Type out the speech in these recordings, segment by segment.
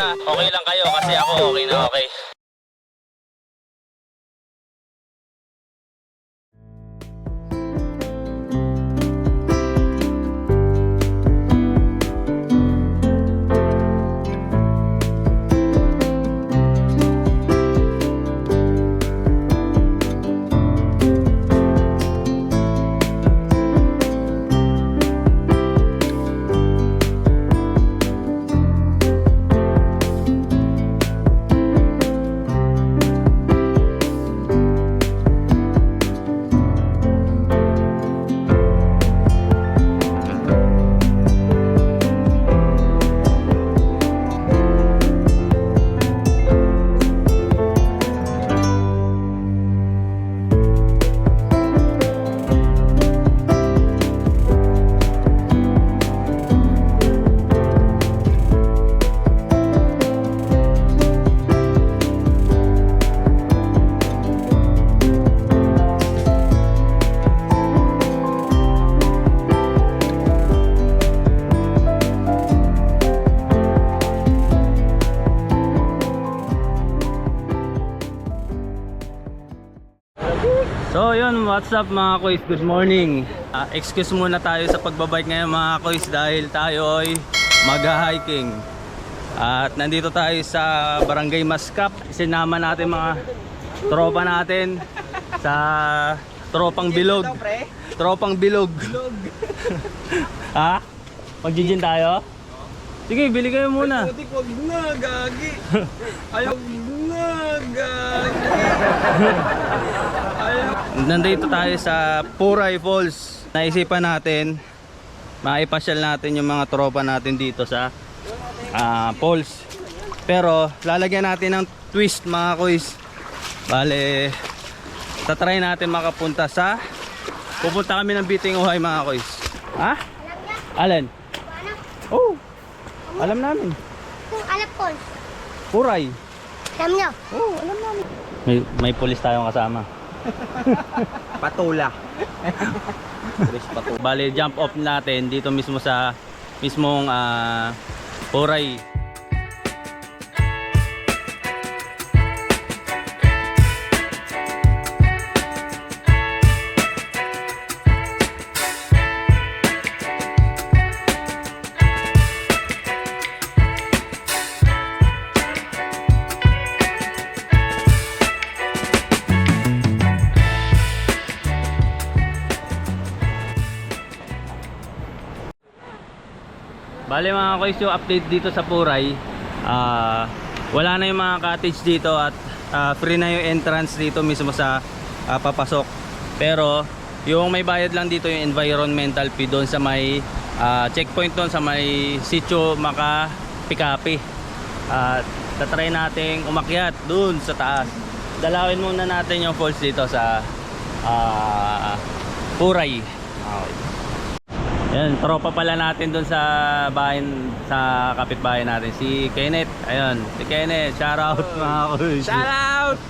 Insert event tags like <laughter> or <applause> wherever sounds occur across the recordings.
okay lang kayo kasi ako okay na okay. What's up mga kois? Good morning. Ah, excuse muna tayo sa pagbabike ngayon mga kois dahil tayo ay mag-hiking. At nandito tayo sa Barangay Mascap. Sinama natin mga tropa natin sa Tropang Bilog. Tropang Bilog. <laughs> ha? Mag-gin tayo? Sige, bili kayo muna. Putik, wag na, gagi. <laughs> Ayaw na, gagi. Ayaw. <laughs> Nandito tayo sa Puray Falls. Naisipan natin, maipasyal natin yung mga tropa natin dito sa ah, falls. Pero lalagyan natin ng twist mga kuys. Bale, tatry natin makapunta sa pupunta kami ng Biting Uhay mga kuys. Ha? Alin? Oh, alam namin. Kung alam ko, Puray. Alam nyo. Oh, alam namin. May, may pulis tayong kasama. <laughs> <laughs> Patula. Bale, jump off natin dito mismo sa mismong ah, Puray. Kois yung update dito sa Puray ah, Wala na yung mga cottage dito at ah, free na yung entrance dito mismo sa ah, papasok. Pero yung may bayad lang dito yung environmental fee doon sa may ah, checkpoint doon sa may sitio Maka Pikapi At tatry nating umakyat doon sa taas. Dalawin muna natin yung falls dito sa ah, Puray. Okay. Ayan, tropa pala natin doon sa bahay sa kapitbahay natin si Kenneth. Ayun, si Kenneth, shout out mga kuys. Shout out! <laughs>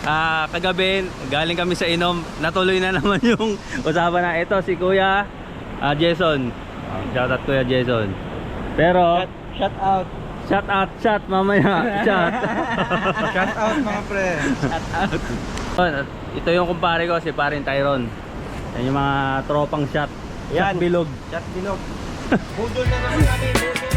Ah, kagabi galing kami sa inom. Natuloy na naman yung usapan na ito si Kuya ah, Jason. Oh, shout out Kuya Jason. Pero Shout out. shout out chat mamaya. <laughs> Chat. Shout out mga pre. Ayun, at ito yung kumpare ko si Parin Tyron. Yan yung mga tropang shot. Yan. bilog. Chat bilog. <laughs> Budol na naman kami, budol.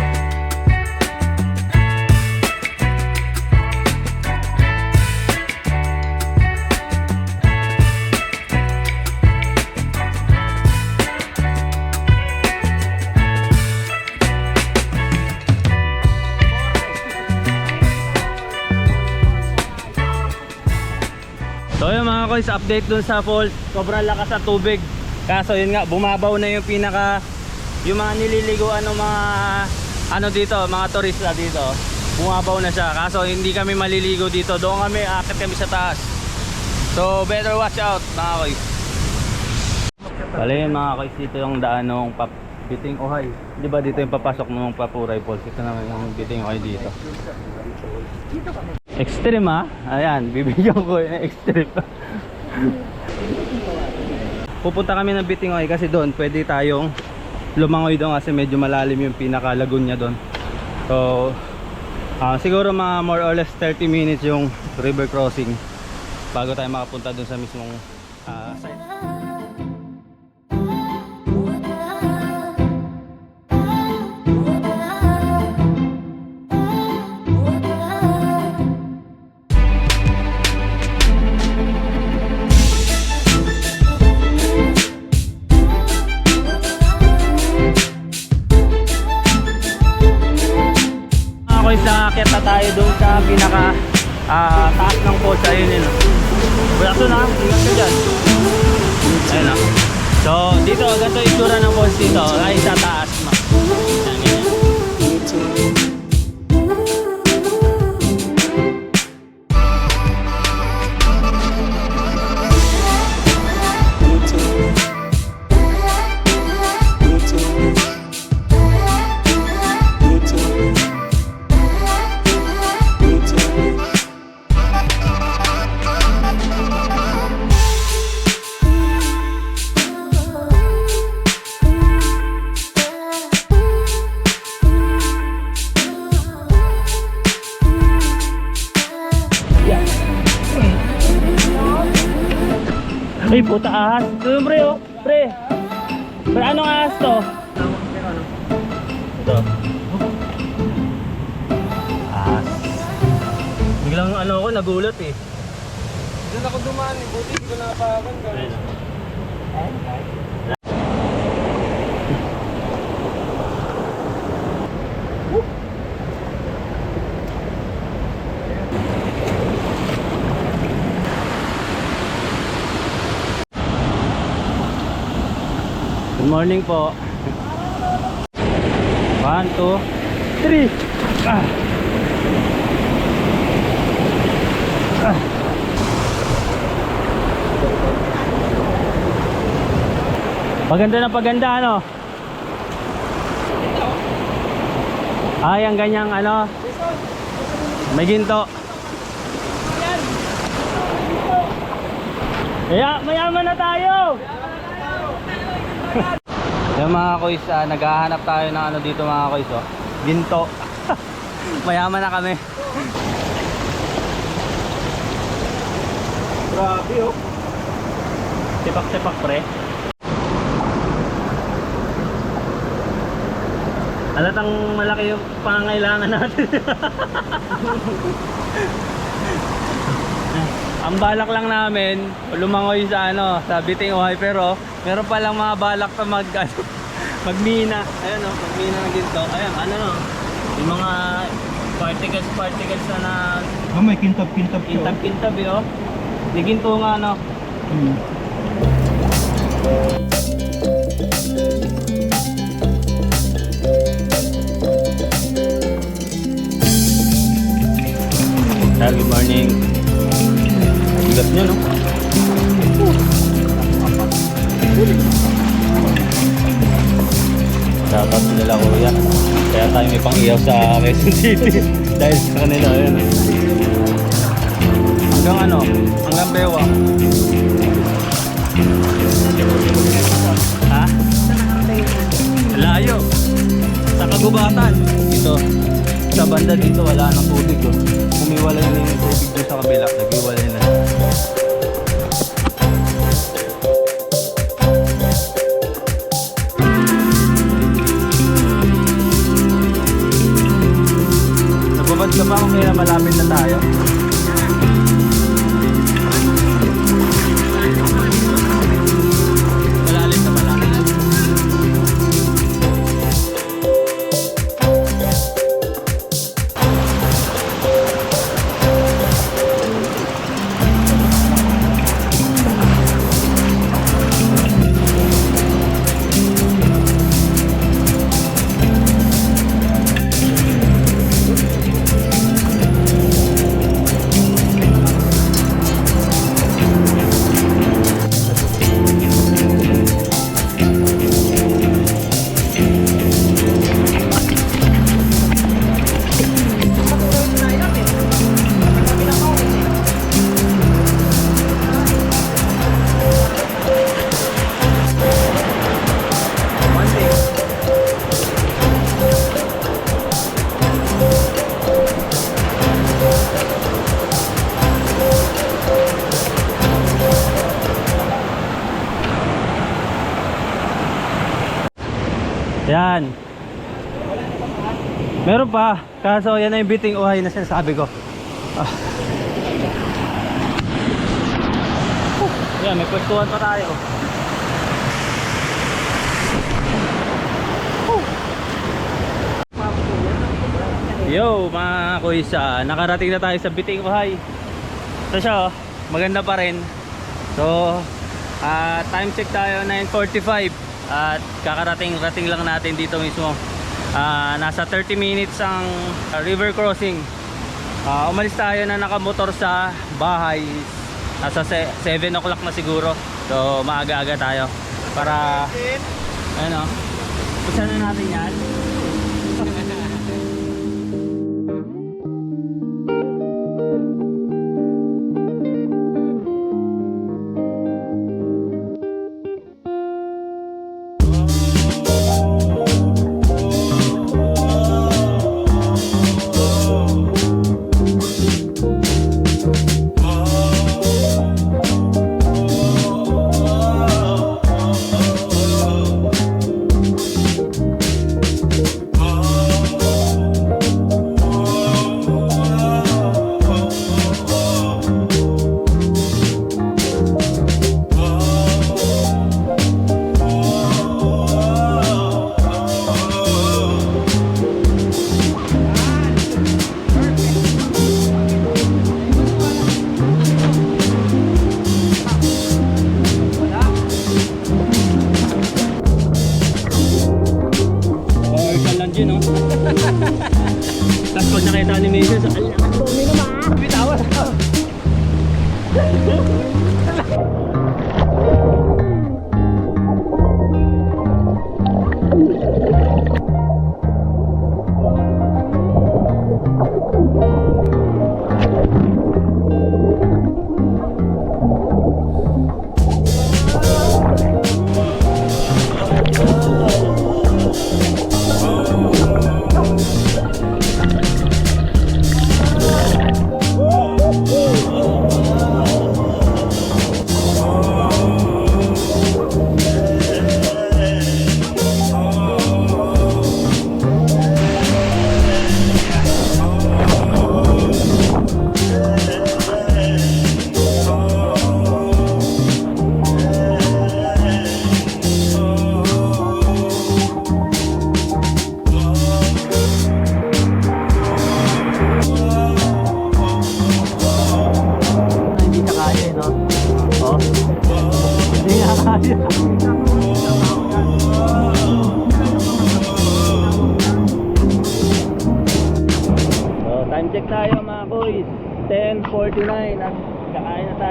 So yun mga koys, update dun sa falls. Sobrang lakas sa tubig. Kaso yun nga, bumabaw na yung pinaka yung mga nililiguan ng mga ano dito, mga turista dito. Bumabaw na siya. Kaso hindi kami maliligo dito. Doon kami, akit kami sa taas. So better watch out mga. Bale yun mga koys, dito yung daan ng pap Biting Ohay. Di ba dito yung papasok ng Papuray Falls? Ito naman yung Biting Ohay dito. Extreme ha? Ayan, bibigyan ko yung extreme. <laughs> Pupunta kami ng Bitingoy kasi doon pwede tayong lumangoy doon kasi medyo malalim yung pinaka lagoon niya doon. So, Ah, siguro mga more or less 30 minutes yung river crossing bago tayo makapunta dun sa mismong ah, site. Ay puta ahas. Ito pre oh. Pre. Pre anong ahas to? Ito. Ahas. Biglang ano ako nagulat eh. Doon ako dumaan, eh. buti hindi ko napakan. Ayun. Good morning po. One, two, three. Ah. Ah. Paganda na paganda ano? Ay, ang ganyang ano? May ginto. Kaya mayaman na tayo. Yung mga kois, ah, naghahanap tayo ng ano dito mga kois, oh. Ginto. <laughs> mayaman na kami. Grabe oh. Tipak-tipak pre. Alatang malaki yung pangangailangan natin. <laughs> Ang balak lang namin, lumangoy sa ano, sa Biting Ohay pero meron pa lang mga balak pa mag <laughs> ano, magmina. Ayun oh, magmina ng ginto. Ayun, ano no. Yung mga particles particles na na Oh, may kintab-kintab kintab-kintab eh oh. Di ginto nga no. Hmm. Good morning. Bigat nyo, no? Dapat nila kuya. Kaya tayo may pang-iyaw sa Quezon <laughs> City. Dahil sa kanila, yun. Hanggang ano? Hanggang Bewa. Ha? Layo. Sa kagubatan. Ito. Sa banda dito wala nang tubig. Oh. Umiwalay na yung tubig doon sa kabila. Naghiwalay na. Ka pa kung may malapit na tayo? Yan. Meron pa. Kaso yan na yung biting uhay na sinasabi ko. Ah. Yan, may pwestuhan pa tayo. Yo, mga kuys, ah, nakarating na tayo sa Biting Uhay. Ito siya, oh, maganda pa rin. So, ah, time check tayo 9.45 at kakarating-rating lang natin dito mismo. Ah, nasa 30 minutes ang river crossing. Ah, umalis tayo na nakamotor sa bahay. Nasa se- 7 o'clock na siguro. So, maaga-aga tayo. Para, ano, usan na natin yan.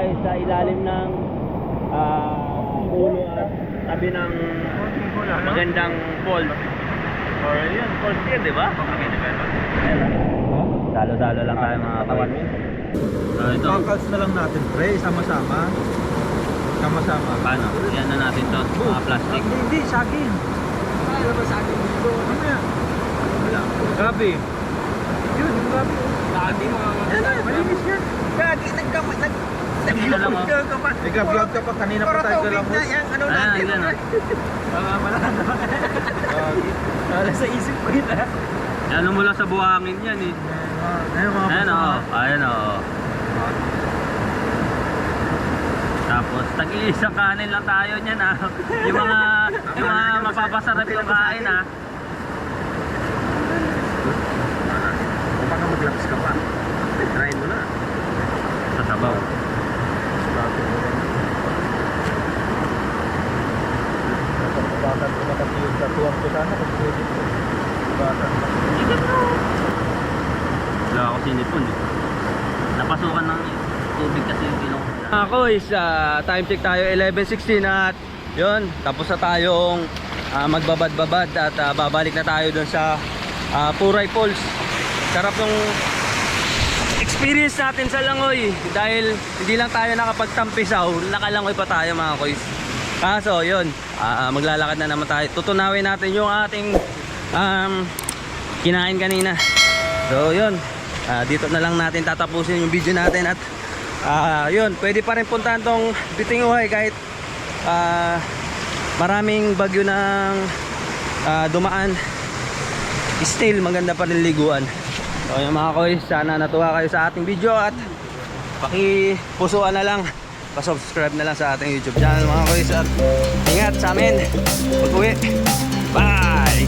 Tayo sa ilalim ng ah, pulo at tabi ng magandang falls. Or yun, falls yun, di ba? Salo-salo lang tayo mga boys. So, ito. Kakals na lang natin, pre. Sama-sama. Sama-sama. Paano? Yan na natin to, mga plastic. Hindi, hindi. Saging. Ano ba saging dito? Ano yan? Gabi. Yun, yung gabi. Gabi, mga mga. Yan, malinis yan. Gagi, nagkama, nag... Ito lang, oh. Nag-vlog ka pa kanina pa tayo galamos. Ano Ayan, natin. oh. Mga malano. Gagi. Wala sa isip ko yun, ah. Yan mula sa buhangin yan eh. Ayun, mga Ayan o, kasama. ayan o. Tapos, tag-iisang kanin lang tayo niyan ah. Yung mga, yung mga mapapasarap yung kain ah. Baka mag-laps ka pa. Try mo na. Sa sabaw. Batan ko na kasi yung tatuan ko sana kung pwede ko. Batan ko. Wala ako sinipon eh. Napasukan ng tubig kasi yung ilong. Ako is ah, time check tayo 11.16 at yun, tapos na tayong ah, magbabad-babad at ah, babalik na tayo dun sa ah, Puray Falls. Sarap yung experience natin sa Langoy dahil hindi lang tayo nakapagtampisaw, nakalangoy pa tayo mga koys. Kaso yun, ah, maglalakad na naman tayo. Tutunawin natin yung ating um, kinain kanina. So yun, ah, dito na lang natin tatapusin yung video natin at ah, yun, pwede pa rin puntahan tong Bitinguhay kahit ah, maraming bagyo ng ah, dumaan. Still maganda pa rin liguan. So yung mga koy sana natuwa kayo sa ating video at pakipusuan na lang. Pa-subscribe na lang sa ating YouTube channel mga koy. At ingat sa amin. Pag uwi bye